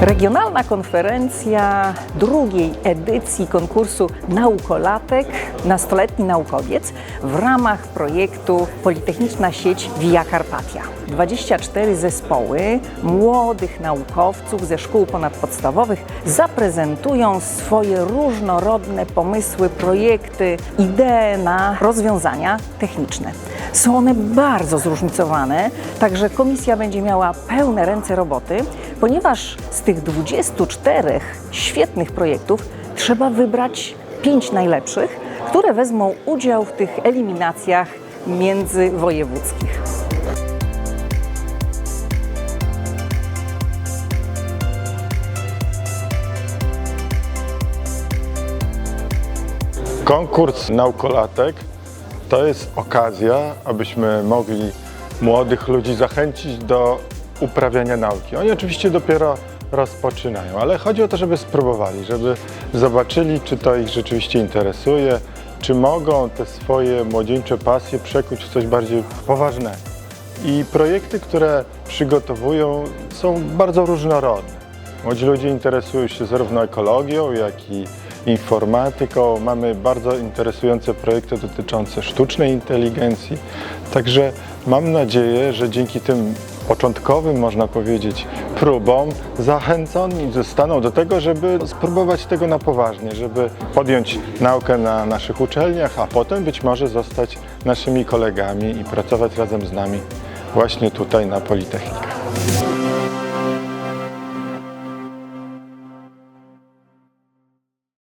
Regionalna konferencja drugiej edycji konkursu Naukolatek Nastoletni Naukowiec w ramach projektu Politechniczna Sieć Via Carpatia. 24 zespoły młodych naukowców ze szkół ponadpodstawowych zaprezentują swoje różnorodne pomysły, projekty, idee na rozwiązania techniczne. Są one bardzo zróżnicowane, także komisja będzie miała pełne ręce roboty, ponieważ z tych 24 świetnych projektów trzeba wybrać 5 najlepszych, które wezmą udział w tych eliminacjach międzywojewódzkich. Konkurs naukolatek to jest okazja, abyśmy mogli młodych ludzi zachęcić do uprawiania nauki. Oni oczywiście dopiero rozpoczynają, ale chodzi o to, żeby spróbowali, żeby zobaczyli, czy to ich rzeczywiście interesuje, czy mogą te swoje młodzieńcze pasje przekuć w coś bardziej poważnego. I projekty, które przygotowują, są bardzo różnorodne. Młodzi ludzie interesują się zarówno ekologią, jak i informatyką. Mamy bardzo interesujące projekty dotyczące sztucznej inteligencji. Także mam nadzieję, że dzięki tym początkowym, można powiedzieć, próbom zachęconi zostaną do tego, żeby spróbować tego na poważnie, żeby podjąć naukę na naszych uczelniach, a potem być może zostać naszymi kolegami i pracować razem z nami właśnie tutaj na Politechnikach.